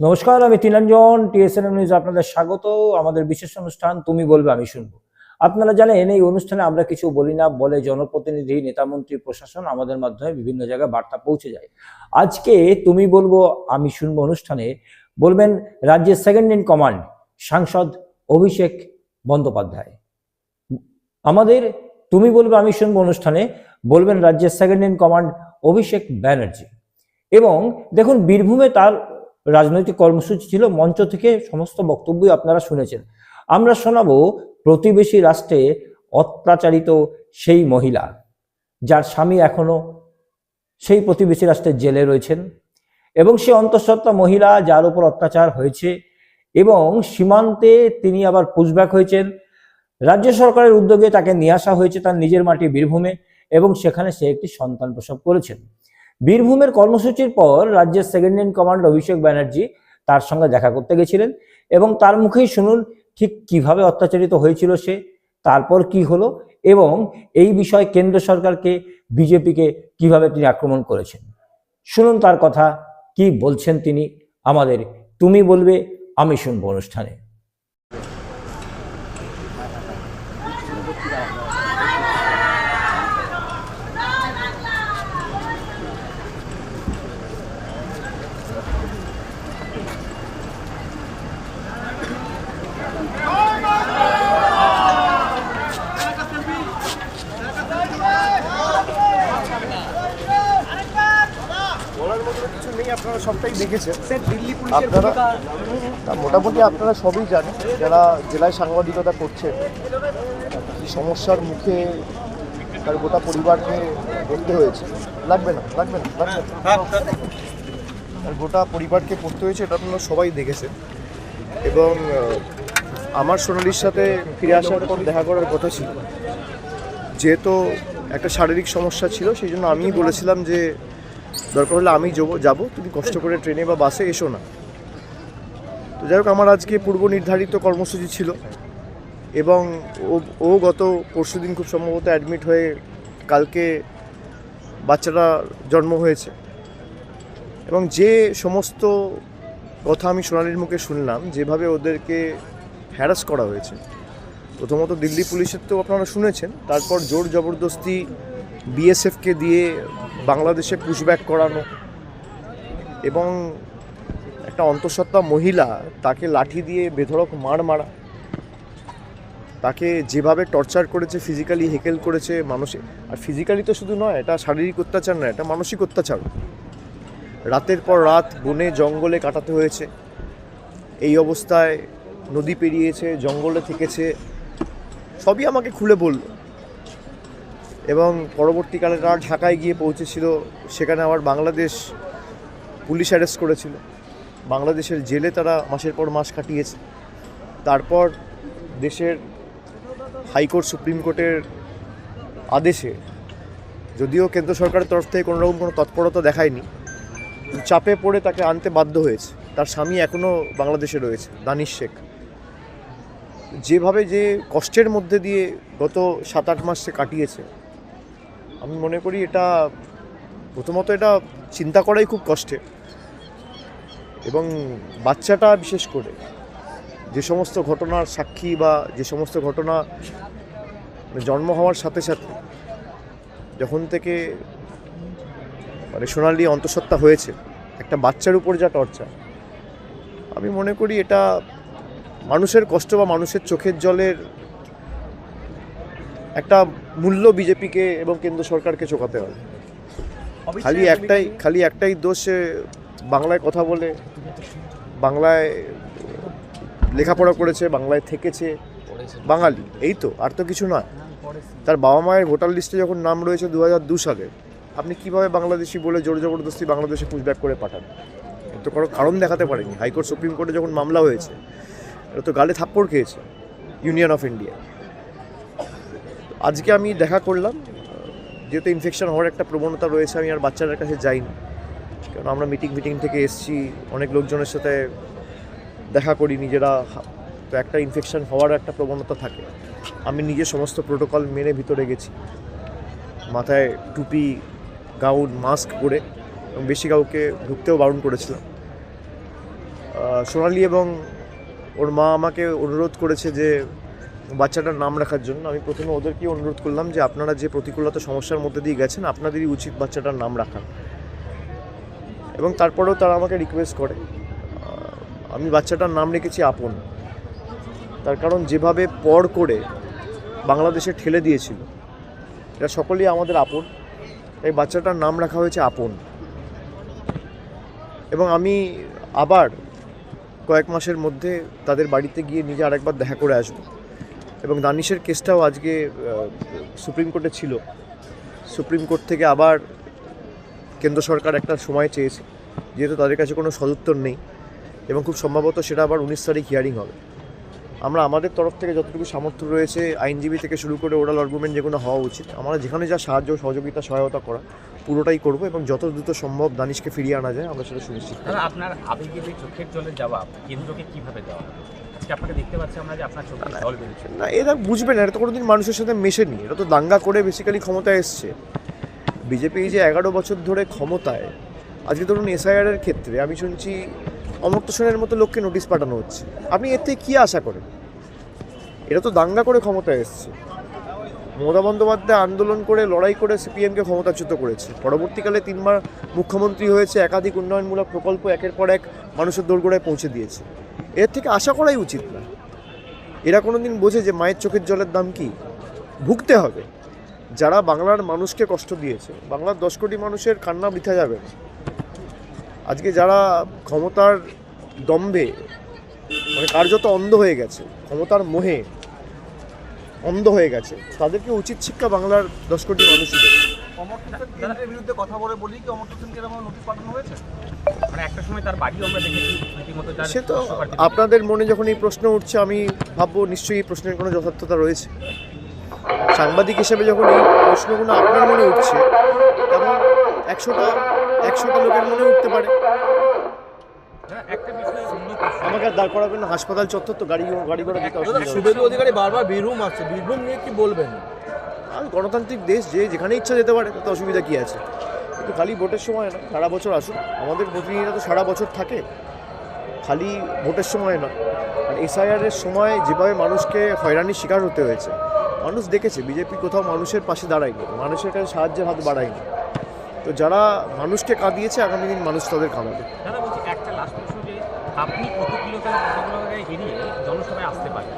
নমস্কার, আমি তিনাঞ্জন TSNM news আপনাদের স্বাগত। আমাদের বিশেষ অনুষ্ঠান, তুমি বলবে, আমি শুনব। আপনারা জানেন, এই অনুষ্ঠানে আমরা কিছু বলি না, বলে জনপ্রতিনিধি, নেতামন্ত্রী, প্রশাসন আমাদের মাধ্যমে বিভিন্ন জায়গায় বার্তা পৌঁছে যায়। আজকে তুমি বলব, আমি শুনব অনুষ্ঠানে, বলবেন রাজ্যের সেকেন্ড ইন কমান্ড সাংসদ অভিষেক বন্দ্যোপাধ্যায়। আমাদের, তুমি বলবে, আমি শুনব অনুষ্ঠানে, বলবেন রাজ্যের second in command Abhishek Banerjee. এবং দেখুন, বীরভূমে তার রাজনৈতিক কর্মসূচি ছিল, মঞ্চ থেকে সমস্ত বক্তব্যই আপনারা শুনেছেন। আমরা শোনাবো প্রতিবেশী রাষ্ট্রে অত্যাচারিত সেই মহিলা, যার স্বামী এখনও সেই প্রতিবেশী রাষ্ট্রের জেলে রয়েছেন এবং সে অন্তঃসত্ত্বা মহিলা যার উপর অত্যাচার হয়েছে এবং সীমান্তে তিনি আবার পুশব্যাক হয়েছেন। রাজ্য সরকারের উদ্যোগে তাকে নিয়ে আসা হয়েছে তার নিজের মাটি বীরভূমে এবং সেখানে সে একটি সন্তান প্রসব করেছেন। বীরভূমের কর্মসূচির পর রাজ্যের second in command Abhishek Banerjee তার সঙ্গে দেখা করতে গেছিলেন এবং তার মুখেই শুনুন ঠিক কীভাবে অত্যাচারিত হয়েছিল সে, তারপর কি হলো এবং এই বিষয়ে কেন্দ্র সরকারকে, বিজেপিকে কীভাবে তিনি আক্রমণ করেছেন। শুনুন তার কথা, কি বলছেন তিনি, আমাদের তুমি বলবে, আমি শুনব অনুষ্ঠানে বলার মতো কিছু নেই আপনারা পুলিশের আপনারা তা মোটামুটি আপনারা সবই জানেন যারা জেলায় সাংবাদিকতা করছেন কি সমস্যার মুখে তার গোটা পরিবারকে পড়তে হয়েছে। লাগবে না লাগবে না লাগবে না। তার গোটা পরিবারকে পড়তে হয়েছে এটা আপনারা সবাই দেখেছেন। এবং আমার সোনালির সাথে ফিরে আসার পর দেখা করার কথা ছিল। যেহেতু একটা শারীরিক সমস্যা ছিল সেই জন্য আমিই বলেছিলাম যে দরকার হলে আমি যাব যাব। তুমি কষ্ট করে ট্রেনে বা বাসে এসো না। তো যাই হোক, আমার আজকে পূর্ব নির্ধারিত কর্মসূচি ছিল এবং ও গত পরশুদিন খুব সম্ভবত অ্যাডমিট হয়ে কালকে বাচ্চাটা জন্ম হয়েছে। এবং যে সমস্ত কথা আমি সোনালির মুখে শুনলাম, যেভাবে ওদেরকে হ্যারাস করা হয়েছে, প্রথমত দিল্লি পুলিশের তো আপনারা শুনেছেন, তারপর জোর জবরদস্তি বিএসএফকে দিয়ে বাংলাদেশে পুশব্যাক করানো এবং একটা অন্তঃসত্ত্বা মহিলা তাকে লাঠি দিয়ে বেধড়ক মার মারা। তাকে যেভাবে টর্চার করেছে ফিজিক্যালি হেকেল করেছে মানসিক আর ফিজিক্যালি তো শুধু নয়, এটা শারীরিক অত্যাচার নয়, এটা মানসিক অত্যাচার। রাতের পর রাত বনে জঙ্গলে কাটাতে হয়েছে। এই অবস্থায় নদী পেরিয়েছে, জঙ্গলে থেকেছে। সবই আমাকে খুলে বলল। এবং পরবর্তীকালে তারা ঢাকায় গিয়ে পৌঁছেছিল, সেখানে আবার বাংলাদেশ পুলিশ অ্যারেস্ট করেছিল। বাংলাদেশের জেলে তারা মাসের পর মাস কাটিয়েছে। তারপর দেশের হাইকোর্ট, সুপ্রিম কোর্টের আদেশে, যদিও কেন্দ্র সরকারের তরফ থেকে কোনোরকম কোনো তৎপরতা দেখায়নি, চাপে পড়ে তাকে আনতে বাধ্য হয়েছে। তার স্বামী এখনও বাংলাদেশে রয়েছে, দানিশ শেখ। যেভাবে যে কষ্টের মধ্যে দিয়ে গত সাত আট মাস সে কাটিয়েছে আমি মনে করি এটা প্রথমত এটা চিন্তা করাই খুব কষ্টের এবং বাচ্চাটা বিশেষ করে যে সমস্ত ঘটনার সাক্ষী বা যে সমস্ত ঘটনা জন্ম হওয়ার সাথে সাথে যখন থেকে মানে সোনালি অন্তঃসত্ত্বা হয়েছে, একটা বাচ্চার উপর যা টর্চার, আমি মনে করি এটা মানুষের কষ্ট বা মানুষের চোখের জলের একটা মূল্য বিজেপিকে এবং কেন্দ্র সরকারকে চোকাতে হবে খালি একটাই খালি একটাই দোষ বাংলায় কথা বলে বাংলায় লেখাপড়া করেছে বাংলায় থেকেছে বাঙালি এই তো আর তো কিছু নয়। তার বাবা মায়ের ভোটার লিস্টে যখন নাম রয়েছে দু হাজার দু সালে আপনি কীভাবে বাংলাদেশি বলে জোর জবরদস্তি বাংলাদেশে পুশব্যাক করে পাঠান? তো কোনো কারণ দেখাতে পারেনি। হাইকোর্ট সুপ্রিম কোর্টে যখন মামলা হয়েছে এটা তো গালে থাপ্পড় খেয়েছে ইউনিয়ন অফ ইন্ডিয়া আজকে আমি দেখা করলাম যেহেতু ইনফেকশন হওয়ার একটা প্রবণতা রয়েছে, আমি আর বাচ্চাদের কাছে যাইনি। কারণ আমরা মিটিং মিটিং থেকে এসছি, অনেক লোকজনের সাথে দেখা করি, নিজেরা তো একটা ইনফেকশন হওয়ার একটা প্রবণতা থাকে। আমি নিজে সমস্ত প্রোটোকল মেনে ভিতরে গেছি। মাথায় টুপি গাউন মাস্ক পরে এবং বেশি কাউকে ঢুকতেও বারণ করেছিলাম। সোনালি এবং ওর মা আমাকে অনুরোধ করেছে যে বাচ্চাটার নাম রাখার জন্য আমি প্রথমে ওদেরকে অনুরোধ করলাম যে আপনারা যে প্রতিকূলতা সমস্যার মধ্যে দিয়ে গেছেন, আপনাদেরই উচিত বাচ্চাটার নাম রাখার এবং তারপরেও তারা আমাকে রিকোয়েস্ট করে আমি বাচ্চাটার নাম রেখেছি আপন। তার কারণ যেভাবে পর করে বাংলাদেশে ঠেলে দিয়েছিল এটা সকলেই আমাদের আপন, তাই বাচ্চাটার নাম রাখা হয়েছে আপন। এবং আমি আবার কয়েক মাসের মধ্যে তাদের বাড়িতে গিয়ে নিজে আরেকবার দেখা করে আসব। এবং দানিশের কেসটাও আজকে সুপ্রিম কোর্টে ছিল। সুপ্রিম কোর্ট থেকে আবার কেন্দ্র সরকার একটা সময় চেয়েছে, যেহেতু তাদের কাছে কোনো সদুত্তর নেই এবং খুব সম্ভবত সেটা আবার উনিশ তারিখ হিয়ারিং হবে। আমরা আমাদের তরফ থেকে যতটুকু সামর্থ্য রয়েছে, আইনজীবী থেকে শুরু করে ওরাল আর্গুমেন্ট যেগুলো হওয়া উচিত, আমরা যেখানে যা সাহায্য, সহযোগিতা, সহায়তা করা, পুরোটাই করব এবং যত দ্রুত সম্ভব দানিশকে ফিরিয়ে আনা যায়, আমরা সেটা সুনিশ্চিত। আপনার আবেগে যে চোখের জলের জবাব কেন্দ্রকে কীভাবে দেওয়া আজকে আপনাকে দেখতে পাচ্ছি আমরা যে আপনার চোখে জল বেরোচ্ছে না এরা বুঝবে না এটা তো কোনোদিন মানুষের সাথে মেশেনি এটা তো দাঙ্গা করে বেসিক্যালি ক্ষমতায় এসছে। বিজেপি যে এগারো বছর ধরে ক্ষমতায় আজকে ধরুন এসআইআর এর ক্ষেত্রে আমি শুনছি অমর্ত্য সেনের মতো লোককে নোটিশ পাঠানো হচ্ছে। আপনি এর থেকে কী আশা করেন? এটা তো দাঙ্গা করে ক্ষমতায় এসছে। মমতা বন্দ্যোপাধ্যায় আন্দোলন করে, লড়াই করে সিপিএমকে ক্ষমতাচ্যুত করেছে। পরবর্তীকালে তিনবার মুখ্যমন্ত্রী হয়েছে, একাধিক উন্নয়নমূলক প্রকল্প একের পর এক মানুষের দোরগোড়ায় পৌঁছে দিয়েছে। এর থেকে আশা করাই উচিত না। এরা কোনো দিন বোঝে যে মায়ের চোখের জলের দাম কি? ভুগতে হবে। যারা বাংলার মানুষকে কষ্ট দিয়েছে, বাংলার দশ কোটি মানুষের কান্না বৃথা যাবে না। আজকে যারা ক্ষমতার দম্ভে মানে কার্যত অন্ধ হয়ে গেছে, ক্ষমতার মোহে অন্ধ হয়ে গেছে। তাদেরকে উচিত শিক্ষা বাংলার দশ কোটি মানুষই দেবে অমর্ত্য বিরুদ্ধে কথা বলে বলি কি অমর্ত্য সেনকে এরকম নোটিশ পাঠানো হয়েছে? মানে সে তো আপনাদের মনে যখন এই প্রশ্ন উঠছে আমি ভাববো নিশ্চয়ই এই প্রশ্নের কোনো যথার্থতা রয়েছে। সাংবাদিক হিসেবে যখন এই প্রশ্নগুলো আপনার মনে উঠছে তেমন একশোটা একশোটা লোকের মনে উঠতে পারে হ্যাঁ, একটা বিষয়ে অন্য প্রশ্ন। আমাকে আর দাঁড় করাবেন হাসপাতাল চত্বর তো গাড়ি গাড়ি ঘোড়া দিতে অসুবিধা। শুভেন্দু অধিকারী বারবার বীরভূম আসছে। বীরভূম নিয়ে কি বলবেন? আর গণতান্ত্রিক দেশ যে যেখানে ইচ্ছা যেতে পারে তাতে অসুবিধা কী আছে? কিন্তু খালি ভোটের সময় না সারা বছর আসুন। আমাদের প্রতিনিধিরা তো সারা বছর থাকে। খালি ভোটের সময় না আর এসআইআরের সময় যেভাবে মানুষকে হয়রানির শিকার হতে হয়েছে মানুষ দেখেছে বিজেপি কোথাও মানুষের পাশে দাঁড়ায়নি মানুষের কাছে সাহায্যের হাত বাড়ায়নি। তো যারা মানুষকে কাঁদিয়েছে আগামী দিন মানুষ তাদের কাঁদাবে দাদা বলছি একটা লাস্ট প্রশ্ন যে আপনি জনসভায় আসতে পারেন?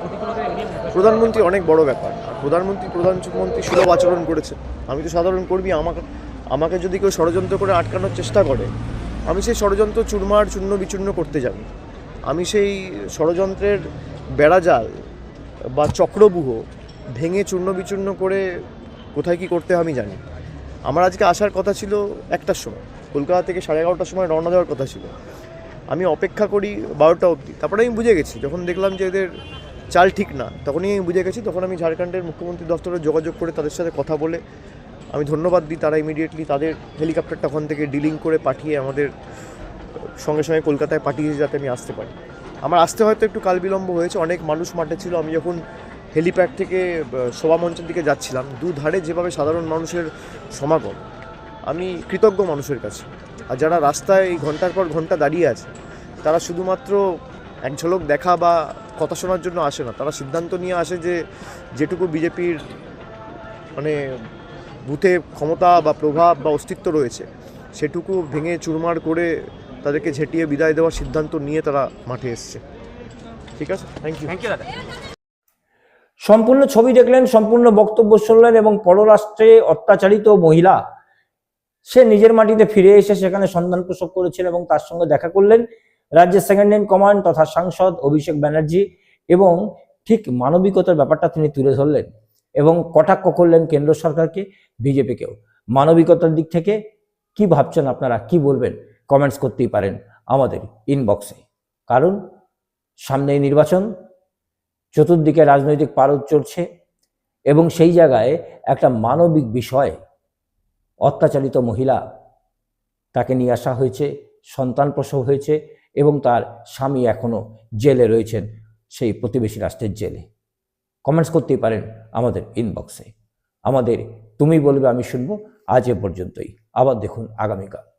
কিন্তু প্রধানমন্ত্রী প্রধানমন্ত্রী অনেক বড় ব্যাপার। আর প্রধানমন্ত্রী প্রধানমন্ত্রী সুলভ আচরণ করেছে। আমি তো সাধারণ কর্মী, আমাকে আমাকে যদি কেউ ষড়যন্ত্র করে আটকানোর চেষ্টা করে, আমি সেই ষড়যন্ত্র চুরমার, চূর্ণ বিচূর্ণ করতে যাব। আমি সেই ষড়যন্ত্রের বেড়াজাল বা চক্রবুহ ভেঙে চূর্ণ বিচূর্ণ করে কোথায় কি করতে আমি জানি। আমার আজকে আসার কথা ছিল একটার সময়। কলকাতা থেকে সাড়ে এগারোটার সময় রওনা দেওয়ার কথা ছিল। আমি অপেক্ষা করি বারোটা অবধি। তারপরে আমি বুঝে গেছি যখন দেখলাম যে এদের চাল ঠিক না তখনই আমি বুঝে গেছি তখন আমি ঝাড়খণ্ডের মুখ্যমন্ত্রী দপ্তরে যোগাযোগ করে তাদের সাথে কথা বলে আমি ধন্যবাদ দিই তারা ইমিডিয়েটলি তাদের হেলিকপ্টারটা ওখান থেকে ডিলিং করে পাঠিয়ে আমাদের সঙ্গে সঙ্গে কলকাতায় পাঠিয়েছে যাতে আমি আসতে পারি। আমার আসতে হয়তো একটু কাল বিলম্ব হয়েছে অনেক মানুষ মাঠে ছিল আমি যখন হেলিপ্যাড থেকে আহ, শোভামঞ্চের দিকে যাচ্ছিলাম দুধারে যেভাবে সাধারণ মানুষের সমাগম আমি কৃতজ্ঞ মানুষের কাছে। আর যারা রাস্তায় এই ঘণ্টার পর ঘণ্টা দাঁড়িয়ে আছে তারা শুধুমাত্র এক ঝলক দেখা বা কথা শোনার জন্য আসে না। তারা সিদ্ধান্ত নিয়ে আসে যে যেটুকু বিজেপির মানে বুথে ক্ষমতা বা প্রভাব বা অস্তিত্ব রয়েছে সেটুকু ভেঙে চুরমার করে তাদেরকে ঝেঁটিয়ে বিদায় দেওয়ার সিদ্ধান্ত নিয়ে তারা মাঠে এসছে। ঠিক আছে? থ্যাংক ইউ থ্যাংক ইউ দাদা। সম্পূর্ণ ছবি দেখলেন সম্পূর্ণ বক্তব্য শুনলেন এবং পররাষ্ট্রে অত্যাচারিত মহিলা সে নিজের মাটিতে ফিরে এসে সেখানে সন্ধান প্রসব করেছিল এবং তার সঙ্গে দেখা করলেন রাজ্যের সেকেন্ড ইন কমান্ড তথা সাংসদ অভিষেক ব্যানার্জি এবং ঠিক মানবিকতার ব্যাপারটা তিনি তুলে ধরলেন এবং কটাক্ষ করলেন কেন্দ্র সরকারকে, বিজেপিকেও। মানবিকতার দিক থেকে কি ভাবছেন আপনারা, কি বলবেন? কমেন্টস করতেই পারেন আমাদের ইনবক্সে কারণ সামনেই নির্বাচন, চতুর্দিকে রাজনৈতিক পারদ চলছে এবং সেই জায়গায় একটা মানবিক বিষয় অত্যাচারিত মহিলা তাকে নিয়ে আসা হয়েছে, সন্তান প্রসব হয়েছে এবং তার স্বামী এখনও জেলে রয়েছেন, সেই প্রতিবেশী রাষ্ট্রের জেলে। কমেন্টস করতেই পারেন আমাদের ইনবক্সে আমাদের, তুমি বলবে আমি শুনব, আজ এ পর্যন্তই। আবার দেখুন আগামীকাল।